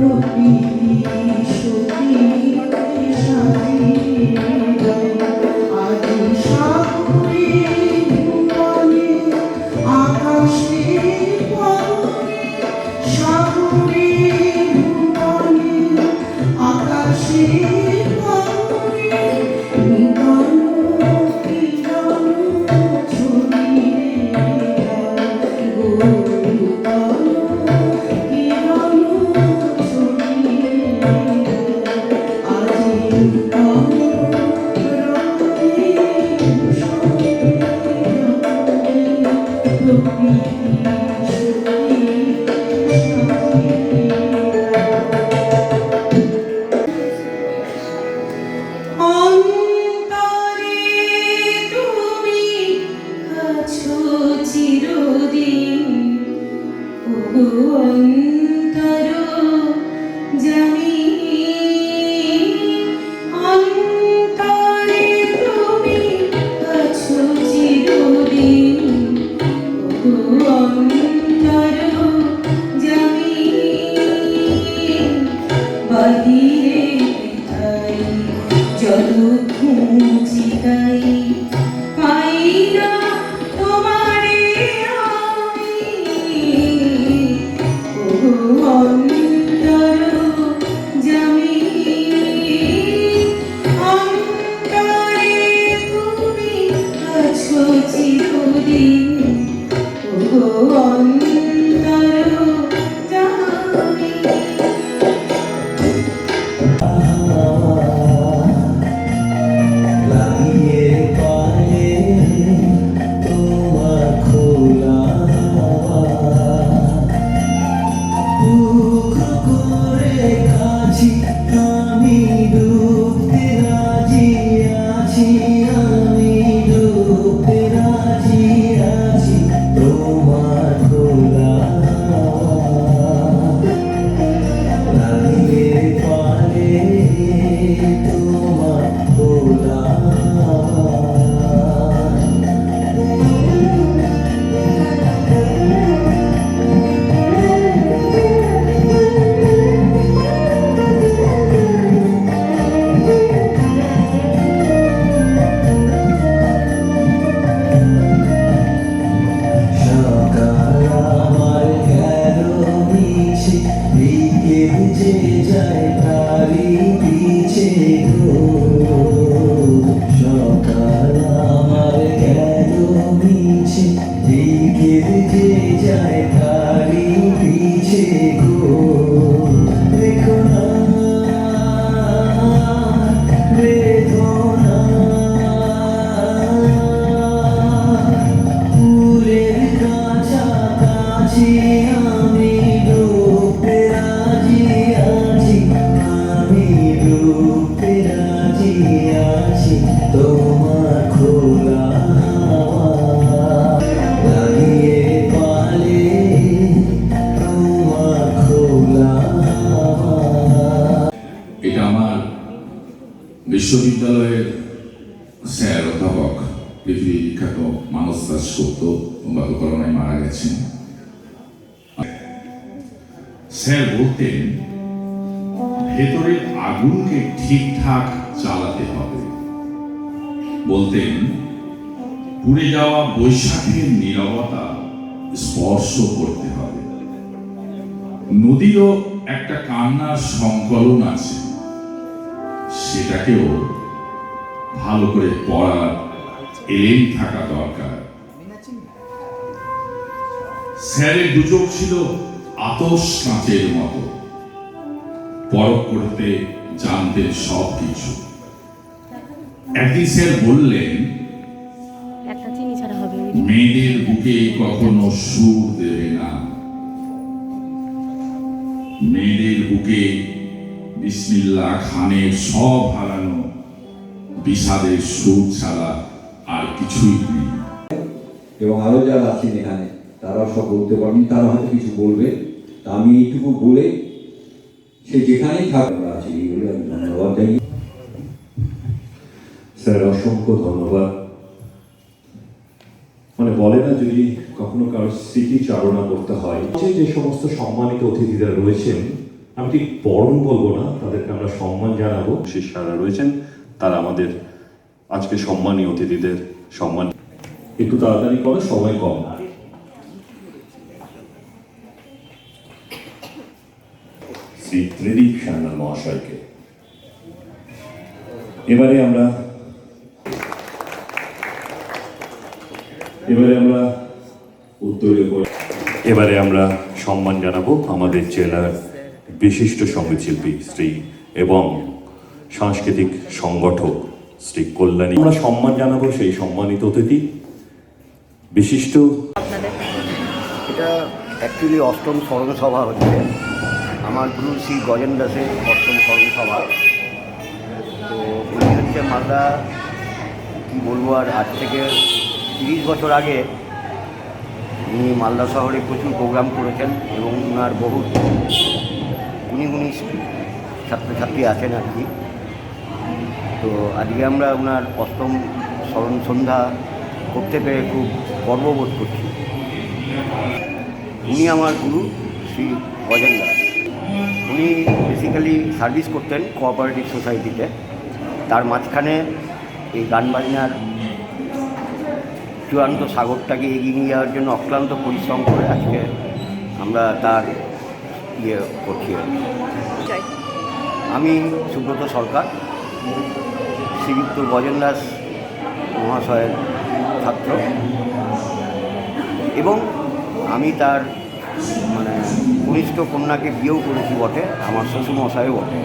rupi Body যে যায় তারি পিছে গো বিখ্যাত মানস দাসগুপ্ত গত করোনায় মারা গেছেন স্যার বলতেন ভেতরের আগুনকে ঠিকঠাক চালাতে হবে বলতেন পুড়ে যাওয়া বৈশাখের নীরবতা স্পর্শ করতে হবে নদীরও একটা কান্নার সংকলন আছে সেটাকেও ভালো করে পড়ার এলেন থাকা দরকার। স্যারের দুচোখ ছিল আতস কাঁচের মতো। পরখ করতে জানতেন সব কিছু। একদিন স্যার বললেন মেয়েদের বুকে কখনো সুর দেবে না। মেয়েদের বুকে বিসমিল্লা খানের সব হারানো বিষাদের সুর ছাড়া কিছুই নেই। এবং আরও যারা আছেন এখানে তারাও সব বলতে পারবেন তারা হয়তো কিছু বলবে। তা আমি এইটুকু বলে সে যেখানেই থাক আমরা আছি এই বলে আমি ধন্যবাদ জানি স্যার অসংখ্য ধন্যবাদ। মানে বলে না যদি কখনো কারও স্মৃতি চালনা করতে হয়। যে যে সমস্ত সম্মানিত অতিথিরা রয়েছেন আমি ঠিক বরণ বলব না তাদেরকে আমরা সম্মান জানাব। শিষ্যারা রয়েছেন তারা আমাদের আজকে সম্মানী অতিথিদের সম্মান। একটু তাড়াতাড়ি করো সময় কম। শ্রী ত্রিদীপ সান্যাল মহাশয়কে। এবারে আমরা এবারে আমরা উত্তরীয় এবারে আমরা সম্মান জানাব আমাদের জেলার বিশিষ্ট সঙ্গীতশিল্পী শ্রী এবং সাংস্কৃতিক সংগঠক শ্রী কল্যাণী আমরা সম্মান জানাব সেই সম্মানিত অতিথি। বিশিষ্ট এটা অ্যাকচুয়ালি অষ্টম স্মরণ সভা হচ্ছে। আমার গুরু শ্রী গজেন দাসের অষ্টম স্মরণ সভা তো উনি হচ্ছে মালদা কী বলব আর আজ থেকে তিরিশ বছর আগে উনি মালদা শহরে প্রচুর প্রোগ্রাম করেছেন এবং ওনার বহু গুণী গুণী ছাত্রছাত্রী আছেন আর কি। তো আজকে আমরা ওনার অষ্টম স্মরণ সন্ধ্যা করতে পেরে খুব গর্ববোধ করছি। উনি আমার গুরু শ্রী গজেন দাস উনি বেসিক্যালি সার্ভিস করতেন কোঅপারেটিভ সোসাইটিতে তার মাঝখানে এই গান বাজনার চূড়ান্ত সাগরটাকে এগিয়ে নিয়ে যাওয়ার জন্য অক্লান্ত পরিশ্রম করে আজকে আমরা তার ইয়ে করছি। আমি সুব্রত সরকার। শ্রীযুক্ত গজেন দাস মহাশয়ের ছাত্র। এবং আমি তার মানে কনিষ্ঠ কন্যাকে বিয়েও করেছি বটে, আমার শ্বশুরমশাইও বটে।